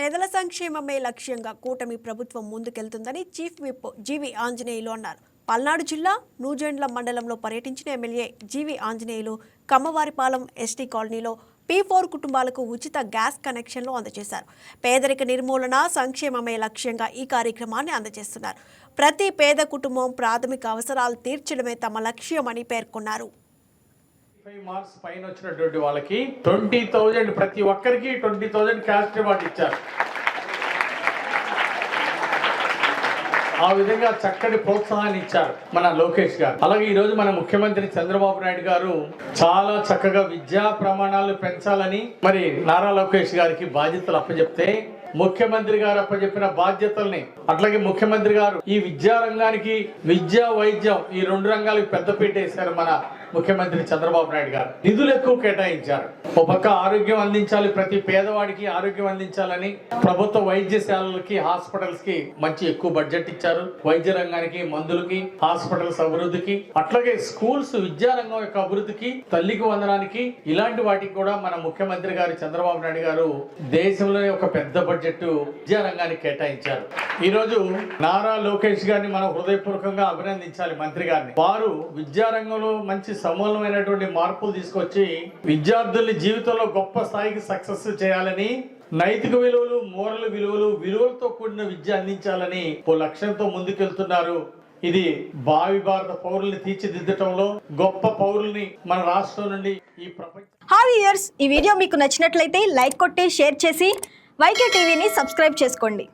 పేదల సంక్షేమమే లక్ష్యంగా కూటమి ప్రభుత్వం ముందుకెళ్తుందని chief whip G V Anjaneyulu అన్నారు. పల్నాడు జిల్లా నూజెండ్ల మండలంలో పర్యటించిన MLA GV Anjaneyulu Kammavaripalem ST కాలనీలో పీ ఫోర్ కుటుంబాలకు ఉచిత గ్యాస్ కనెక్షన్లు అందజేశారు. పేదరిక నిర్మూలన సంక్షేమమే లక్ష్యంగా ఈ కార్యక్రమాన్ని అందజేస్తున్నారు. ప్రతి పేద కుటుంబం ప్రాథమిక అవసరాలు తీర్చడమే తమ లక్ష్యమని పేర్కొన్నారు. ఫైవ్ మార్క్స్ పైన వచ్చినటువంటి వాళ్ళకి ట్వంటీ థౌజండ్ ప్రతి ఒక్కరికి ట్వంటీ థౌజండ్ క్యాష్ రివార్డ్ ఇచ్చారు. ఆ విధంగా చక్కటి ప్రోత్సాహాన్ని ఇచ్చారు మన లోకేష్ గారు. అలాగే ఈ రోజు మన ముఖ్యమంత్రి చంద్రబాబు నాయుడు గారు చాలా చక్కగా విద్యా ప్రమాణాలు పెంచాలని మరి నారా లోకేష్ గారికి బాధ్యతలు అప్పచెప్తే ముఖ్యమంత్రి గారు అప్పచెప్పిన బాధ్యతల్ని అట్లాగే ముఖ్యమంత్రి గారు ఈ విద్యా రంగానికి విద్య వైద్యం ఈ రెండు రంగాలకు పెద్దపీట వేశారు మన ముఖ్యమంత్రి చంద్రబాబు నాయుడు గారు నిధులు ఎక్కువ కేటాయించారు. ఒక పక్క ఆరోగ్యం అందించాలి ప్రతి పేదవాడికి ఆరోగ్యం అందించాలని ప్రభుత్వ వైద్యశాలలకి హాస్పిటల్స్కి మంచి ఎక్కువ బడ్జెట్ ఇచ్చారు. వైద్య రంగానికి మందులకి హాస్పిటల్స్ అభివృద్ధికి అట్లాగే స్కూల్స్ విద్యారంగం యొక్క అభివృద్ధికి తల్లికి వందనానికి ఇలాంటి వాటికి కూడా మన ముఖ్యమంత్రి గారు చంద్రబాబు నాయుడు గారు దేశంలోనే ఒక పెద్ద బడ్జెట్ విద్యారంగానికి కేటాయించారు. ఈ రోజు నారా లోకేష్ గారిని మనం హృదయపూర్వకంగా అభినందించాలి మంత్రి గారిని. వారు విద్యారంగంలో మంచి సమూలమైనటువంటి మార్పులు తీసుకొచ్చి విద్యార్థుల్ని జీవితంలో గొప్ప స్థాయికి సక్సెస్ చేయాలని నైతిక విలువలు మోరల్ విలువలు విలువలతో కూడిన విద్య అందించాలని ఓ లక్ష్యంతో ముందుకెళ్తున్నారు. ఇది భావి భారత పౌరుల్ని తీర్చిదిద్దటంలో గొప్ప పౌరుల్ని మన రాష్ట్రం నుండి ఈ ప్రపంచ హాయ్ ఇయర్స్ ఈ వీడియో మీకు నచ్చినట్లయితే లైక్ కొట్టి షేర్ చేసి వైకే టీవీని సబ్స్క్రైబ్ చేసుకోండి.